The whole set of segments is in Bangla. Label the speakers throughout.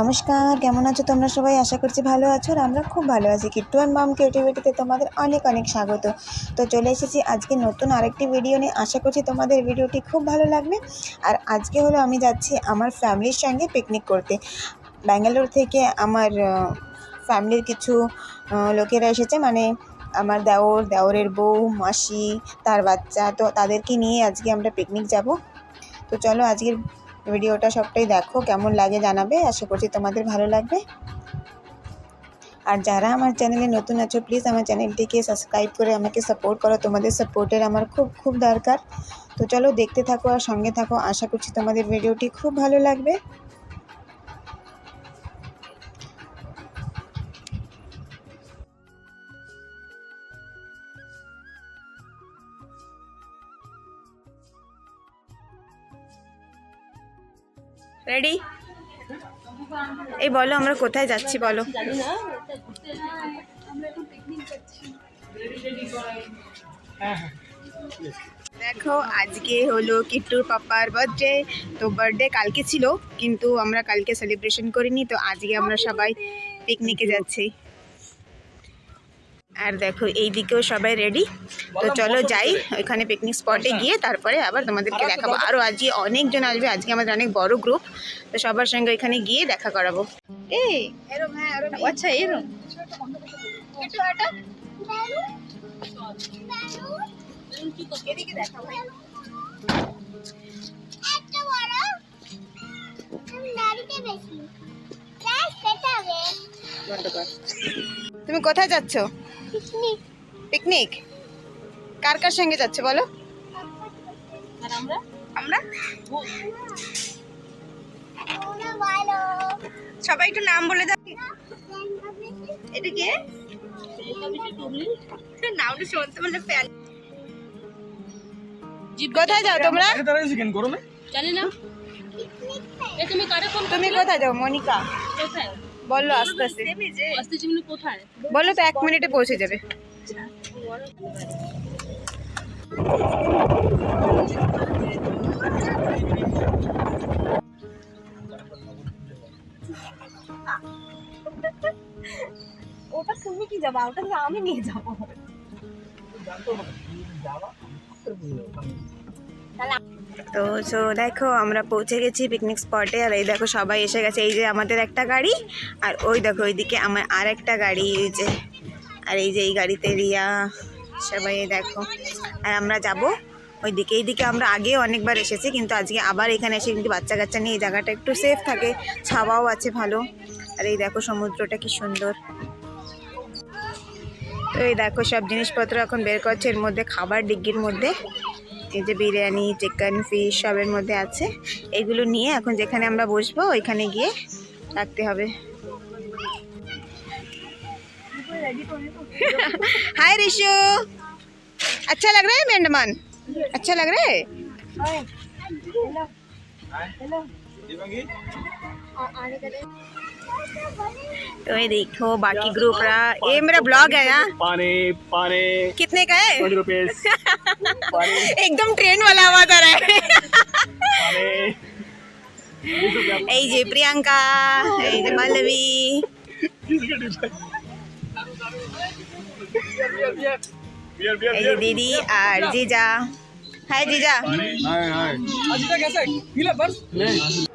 Speaker 1: নমস্কার, কেমন আছো তোমরা সবাই? আশা করছি ভালো আছো আর আমরা খুব ভালো আছি। কিট্টু অ্যান্ড মাম ক্রিয়েটিভিটিতে তোমাদের অনেক অনেক স্বাগত। তো চলে এসেছি আজকে নতুন আরেকটি ভিডিও নিয়ে। আশা করছি তোমাদের ভিডিওটি খুব ভালো লাগবে। আর আজকে হলো আমি যাচ্ছি আমার ফ্যামিলির সঙ্গে পিকনিক করতে। ব্যাঙ্গালোর থেকে আমার ফ্যামিলির কিছু লোকেরা এসেছে। মানে আমার দেওর, দেওরের বউ, মাসি, তার বাচ্চা। তো তাদেরকে নিয়ে আজকে আমরা পিকনিক যাব। তো চলো আজকের ভিডিওটা সবটাই দেখো, কেমন লাগে জানাবে, আশা করছি তোমাদের ভালো লাগবে। আর যারা আমার চ্যানেলে নতুন আছো প্লিজ আমার চ্যানেলটিকে সাবস্ক্রাইব করে আমাকে সাপোর্ট করো। তোমাদের সাপোর্টের আমার খুব খুব দরকার। তো চলো দেখতে থাকো আর সঙ্গে থাকো। আশা করছি তোমাদের ভিডিওটি খুব ভালো লাগবে। রেডি এই বলো, আমরা কোথায় যাচ্ছি বলো? দেখো, আজকে হলো কিট্টুর পাপ্পার বার্থডে তো বার্থডে কালকে ছিল, কিন্তু আমরা কালকে সেলিব্রেশন করিনি, তো আজকে আমরা সবাই পিকনিকে যাচ্ছি। আর দেখো এই দিকেও সবাই রেডি তো চলো যাই ওইখানে পিকনিক স্পটে গিয়ে তারপরে আবার তোমাদেরকে দেখাবো। আরও আজকে অনেকজন আসবে আজকে আমাদের অনেক বড় গ্রুপ তো সবার সঙ্গে ওইখানে গিয়ে দেখা করাবো। এই হ্যাঁ আচ্ছা এরম। তুমি কোথায় যাচ্ছ?
Speaker 2: পিকনিক।
Speaker 1: পিকনিক? কার কার সঙ্গে যাচ্ছে বলো?
Speaker 2: আর আমরা?
Speaker 1: আমরা? সবাই একটু নাম বলে দাও। এটা কে? নামটা শুনতে মানে ফ্যান কোথায় যাও তোমরা?
Speaker 3: জানি না। তুমি কারে ফোন
Speaker 1: তুমি কোথায় যাও মনিকা?
Speaker 3: কোথায়?
Speaker 1: বলল আস্তে আস্তে।
Speaker 3: আসতে কোথায়?
Speaker 1: বলল তো এক মিনিটে পৌঁছে যাবে।
Speaker 3: ওটা তুমি কি যাবা? ওটা তো আমি নিয়ে যাব।
Speaker 1: তো সো দেখো, আমরা পৌঁছে গেছি পিকনিক স্পটে আর এই দেখো, সবাই এসে গেছে। এই যে আমাদের একটা গাড়ি, আর ওই দেখো, ওইদিকে আমার আর একটা গাড়ি, এই যে। আর এই যে এই গাড়িতে রিয়া, সবাই দেখো। আর আমরা যাব ওইদিকে। এইদিকে আমরা আগে অনেকবার এসেছি, কিন্তু আজকে আবার এখানে এসে কিন্তু বাচ্চা কাচ্চা নিয়ে এই জায়গাটা একটু সেফ থাকে। ছাওয়াও আছে ভালো। আর এই দেখো, সমুদ্রটা কি সুন্দর। তো এই দেখো, সব জিনিসপত্র এখন বের করছে। এর মধ্যে খাবার, ডিগ্গির মধ্যে। এই যে বিরিয়ানি চিকেন ফিশ সবের মধ্যে আছে। এগুলো নিয়ে এখন যেখানে আমরা বসবো ওইখানে গিয়ে রাখতে হবে। হাই রিশু। আচ্ছা লাগ রে মেন্ডমান? আচ্ছা লাগ রে तो ये देखो बाकी ग्रुप रहा। ये मेरा ब्लॉग है यहाँ
Speaker 4: पाने पाने।
Speaker 1: कितने का है? एकदम ट्रेन वाला आवाज़ आ रहा है।
Speaker 4: ऐ
Speaker 1: जे प्रियंका। ऐ जे पल्लवी दीदी
Speaker 4: और जीजा।
Speaker 1: हाय जीजा। हाय हाय। आज तक कैसा
Speaker 4: है? पीला बस नहीं।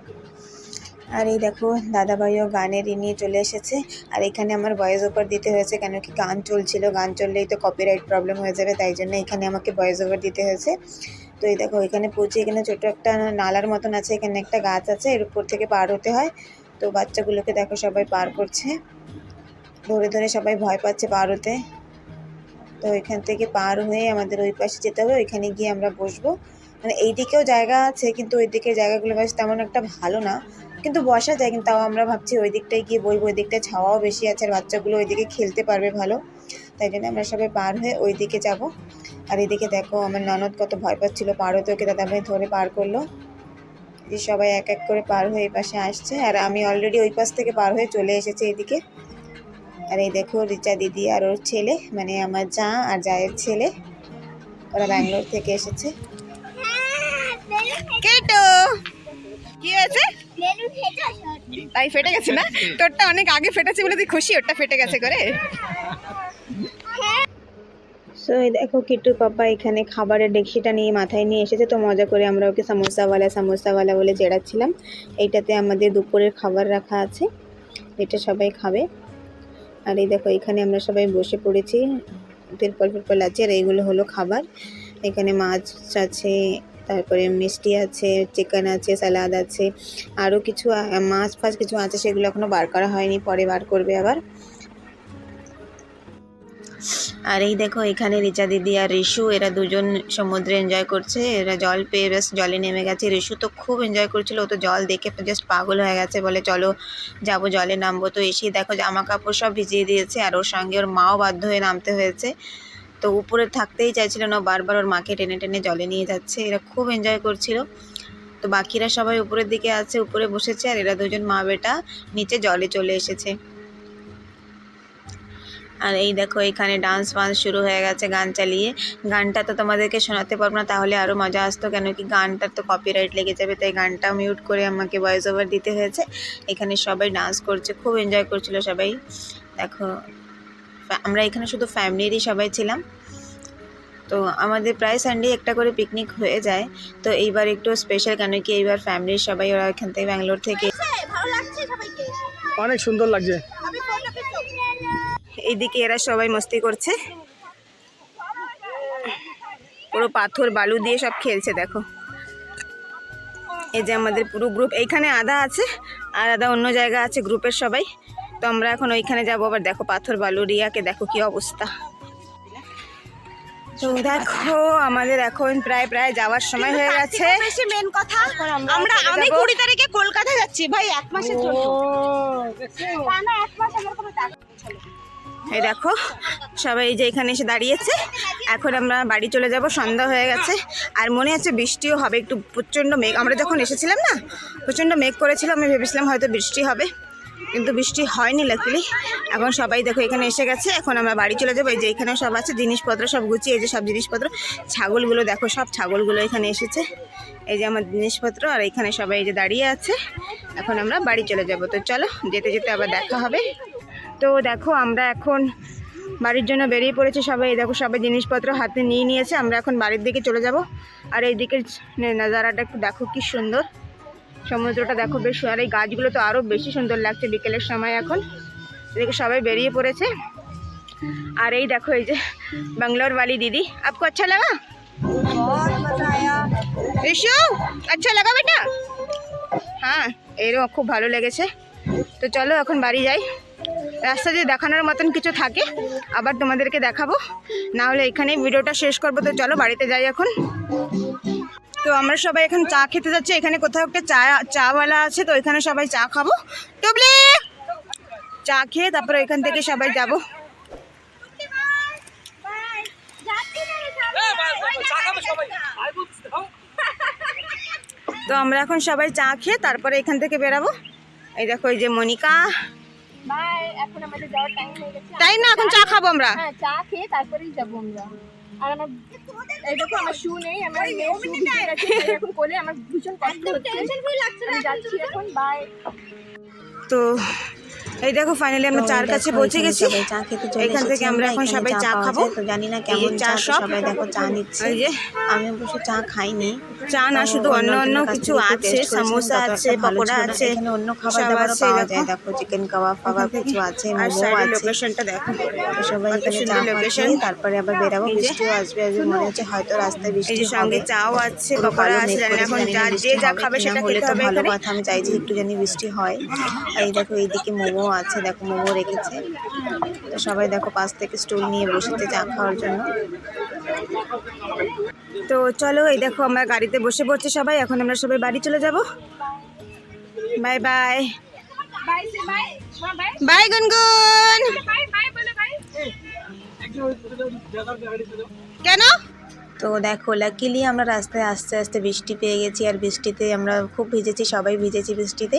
Speaker 1: আর এই দেখো দাদা ভাইও গানের ই নিয়ে চলে এসেছে। আর এখানে আমার ভয়েস ওভার দিতে হয়েছে, কেন কি গান চলছিল, গান চললেই তো কপিরাইট প্রবলেম হয়ে যাবে, তাই জন্য এখানে আমাকে ভয়েস ওভার দিতে হয়েছে। তো এই দেখো, এখানে পৌঁছে এখানে ছোটো একটা নালার মতন আছে, এখানে একটা গাছ আছে, এর উপর থেকে পার হতে হয়। তো বাচ্চাগুলোকে দেখো, সবাই পার করছে। ধরে ধরে সবাই ভয় পাচ্ছে পার হতে। তো এখান থেকে পার হয়ে আমাদের ওই পাশে যেতে হবে, ওইখানে গিয়ে আমরা বসবো। মানে এই দিকেও জায়গা আছে, কিন্তু ওই দিকের জায়গাগুলো বেশ তেমন একটা ভালো না। কিন্তু বসা যায়, কিন্তু তাও আমরা ভাবছি ওই দিকটায় গিয়ে বইবো ওই দিকটায় ছাওয়াও বেশি আছে, আর বাচ্চাগুলো ওই দিকে খেলতে পারবে ভালো। তাই জন্য আমরা সবাই পার হয়ে ওই দিকে যাব। আর এদিকে দেখো আমার ননদ কত ভয় পাচ্ছিল, পার হতে ওকে দাদা ভাই ধরে পার করল। যে সবাই এক এক করে পার হয়ে এই পাশে আসছে, আর আমি অলরেডি ওই পাশ থেকে পার হয়ে চলে এসেছি এদিকে। আর এই দেখো রিচা দিদি আর ওর ছেলে মানে আমার যা আর জায়ের ছেলে, ওরা ব্যাঙ্গালোর থেকে এসেছে। কি হয়েছে?
Speaker 5: তাই ফেটে গেছে না? তোরটা অনেক আগে ফেটেছে বলে তুই খুশি? ওটা ফেটে গেছে করে? সো এই দেখো কিট্টুর পাপা এখানে খাবারের ডেকসিটা নিয়ে মাথায় নিয়ে এসেছে তো মজা করে আমরা ওকে সামোসাওয়ালা সামোসাওয়ালা বলে জেড়াচ্ছিলাম। এইটাতে আমাদের দুপুরের খাবার রাখা আছে এটা সবাই খাবে। আর এই দেখো এখানে আমরা সবাই বসে পড়েছি তিরপল ফিরপল আছে আর এইগুলো হলো খাবার। এখানে মাছ আছে তারপরে মিষ্টি আছে চিকেন আছে স্যালাড আছে আরও কিছু মাছ ফাছ কিছু আছে, সেগুলো এখনও বার করা হয়নি, পরে বার করবে আবার। আর এই দেখো, এখানে রিচা দিদি আর রিশু, এরা দুজন সমুদ্রে এনজয় করছে, এরা জল পেয়ে বেশ জলে নেমে গেছে। রিশু তো খুব এনজয় করছিল, ও তো জল দেখে জাস্ট পাগল হয়ে গেছে, বলে চলো যাব জলে নামবো। তো এসেই দেখো, জামা কাপড় সব ভিজিয়ে দিয়েছে, আর ওর সঙ্গে ওর মাও বাধ্য হয়ে নামতে হয়েছে। তো উপরে থাকতেই চাইছিল না বারবার ওর মাকে টেনে টেনে জলে নিয়ে যাচ্ছে। এরা খুব এনজয় করছিল। তো বাকিরা সবাই উপরের দিকে আছে, উপরে বসেছে, আর এরা দুজন মা বেটা নিচে জলে চলে এসেছে। আর এই দেখো, এখানে ডান্স ফান্স শুরু হয়ে গেছে গান চালিয়ে। গানটা তো তোমাদেরকে শোনাতে পারব না, তাহলে আরও মজা আসতো, কেন কি গানটার তো কপিরাইট লেগে যাবে, তাই গানটা মিউট করে আমাকে ভয়েস ওভার দিতে হয়েছে। এখানে সবাই ডান্স করছে, খুব এনজয় করছিল সবাই। দেখো আমরা এখানে শুধু ফ্যামিলিরই সবাই ছিলাম। তো আমাদের প্রায় সানডে একটা করে পিকনিক হয়ে যায়। তো এইবার একটু স্পেশাল কেন কি এইবার ফ্যামিলির সবাই ওরা এখান থেকে ব্যাঙ্গালোর থেকে
Speaker 6: অনেক সুন্দর লাগছে।
Speaker 5: এইদিকে এরা সবাই মস্তি করছে। পুরো পাথর বালু দিয়ে সব খেলছে দেখো। এই যে আমাদের পুরো গ্রুপ এইখানে আধা আছে আর আধা অন্য জায়গা আছে গ্রুপের সবাই। তো আমরা এখন ওইখানে যাব আবার দেখো পাথর বালু রিয়াকে দেখো কি অবস্থা। তো দেখো আমাদের এখন প্রায় প্রায় যাওয়ার সময় হয়ে গেছে।
Speaker 4: বেশি মেন কথা
Speaker 5: আমরা
Speaker 4: আমরা আমি কুড়ি তারিখে কলকাতা যাচ্ছি ভাই এক মাসের জন্য।
Speaker 2: না এক মাস আমার কোনো টাকা
Speaker 5: এই দেখো সবাই এই যে এখানে এসে দাঁড়িয়েছে। এখন আমরা বাড়ি চলে যাব সন্ধ্যা হয়ে গেছে। আর মনে আছে বৃষ্টিও হবে একটু প্রচণ্ড মেঘ। আমরা যখন এসেছিলাম না প্রচণ্ড মেঘ করেছিল আমি ভেবেছিলাম হয়তো বৃষ্টি হবে। কিন্তু বৃষ্টি হয়নি লাকিলি এখন সবাই দেখো এখানে এসে গেছে। এখন আমরা বাড়ি চলে যাব। এই যে এখানে সব আছে, জিনিসপত্র সব গুছিয়ে, এই যে সব জিনিসপত্র। ছাগলগুলো দেখো, সব ছাগলগুলো এখানে এসেছে। এই যে আমার জিনিসপত্র, আর এখানে সবাই এই যে দাঁড়িয়ে আছে। এখন আমরা বাড়ি চলে যাব। তো চলো, যেতে যেতে আবার দেখা হবে। তো দেখো, আমরা এখন বাড়ির জন্য বেরিয়ে পড়েছি সবাই। দেখো, সবাই জিনিসপত্র হাতে নিয়ে নিয়েছে। আমরা এখন বাড়ির দিকে চলে যাব। আর এই দিকের নাজারাটা একটু দেখো কি সুন্দর। সমুদ্রটা দেখো বেশ আর এই গাছগুলো তো আরও বেশি সুন্দর লাগছে বিকেলের সময় এখন। এদিকে সবাই বেরিয়ে পড়েছে। আর এই দেখো, এই যে বাংলোর বালি দিদি। আপকো আচ্ছা লাগা? ঋষু আচ্ছা লাগা বেটা? হ্যাঁ এরও খুব ভালো লেগেছে। তো চলো এখন বাড়ি যাই। রাস্তা দিয়ে দেখানোর মতন কিছু থাকে, আবার তোমাদেরকে দেখাবো। না হলে এখানেই ভিডিওটা শেষ করব। তো চলো বাড়িতে যাই এখন। তো আমরা সবাই এখন চা খেতে যাচ্ছি। এখানে কোথাও একটা চা চাওয়ালা আছে তো এখানে সবাই চা খাব। টুবলি! চা খেয়ে তারপরে এখান থেকে সবাই যাব। তো আমরা এখন সবাই চা খেয়ে তারপরে এখান থেকে বেরাবো। এই দেখো এই যে মনিকা। তাই না? এখন চা খাব আমরা।
Speaker 2: হ্যাঁ চা খেয়ে তারপরেই যাব আমরা। আর আমার এই দেখো আমার শু নেই আমার মেয়ের শু ভিজে গেছে তাই এখন কোলে আমার ভীষণ কষ্ট হচ্ছে টেনশন ফ্রি লাগছে আমি যাচ্ছি এখন বাই
Speaker 5: তো এই দেখো ফাইনালি আমরা চার কাছে পৌঁছে গেছি।
Speaker 1: চা খেতে চলে
Speaker 5: এখান থেকে আমরা এখন সবাই চা খাব।
Speaker 1: তো জানি না কেমন
Speaker 5: চা
Speaker 1: সবাই দেখো চা নিচ্ছে। আমি অবশ্য চা খাইনি।
Speaker 5: চা না শুধু অন্য অন্য
Speaker 1: কিছু
Speaker 5: আছে সামোসা আছে পকোড়া আছে
Speaker 1: অন্য খাবার
Speaker 5: সব
Speaker 1: দাবারও
Speaker 5: আছে,
Speaker 1: পাওয়া
Speaker 5: দেখো।
Speaker 1: যায় দেখো চিকেন কাবাব ফাবাব কিছু আছে
Speaker 5: আর
Speaker 1: মোমো আছে।
Speaker 5: লোকেশনটা দেখো।
Speaker 1: সবাই এখানে চা খাচ্ছি তারপরে আবার বেরাবো। বৃষ্টিও আসবে আসবে মনে হচ্ছে হয়তো রাস্তায় বৃষ্টি
Speaker 5: সঙ্গে চাও আছে পকোড়া আছে এখন যা যে যা খাবে সেটা খেতে হবে
Speaker 1: ভালো কথা আমি চাইছি একটু জানি বৃষ্টি হয়। এই দেখো এইদিকে মোমো আছে দেখো মোমো রেখেছে। তো সবাই দেখো পাশ থেকে স্টুল নিয়ে বসেছে চা খাওয়ার জন্য।
Speaker 5: তো চলো এই দেখো আমরা গাড়িতে বসে পড়ছি সবাই এখন আমরা সবাই বাড়ি চলে যাব। Bye bye.
Speaker 2: বাই
Speaker 5: গুনগুন। কেন?
Speaker 1: তো দেখো লাকিলি আমরা রাস্তায় আস্তে আস্তে বৃষ্টি পেয়ে গেছি আর বৃষ্টিতে আমরা খুব ভিজেছি, সবাই ভিজেছি বৃষ্টিতে।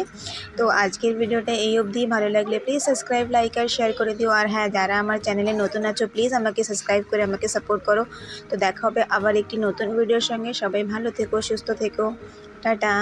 Speaker 1: তো আজকের ভিডিওটা এই অবধি। ভালো লাগলে প্লিজ সাবস্ক্রাইব লাইক আর শেয়ার করে দিও। আর হ্যাঁ যারা আমার চ্যানেলে নতুন আছো প্লিজ আমাকে সাবস্ক্রাইব করে আমাকে সাপোর্ট করো। তো দেখা হবে আবার একটি নতুন ভিডিওর সঙ্গে। সবাই ভালো থেকো, সুস্থ থেকো। টাটা।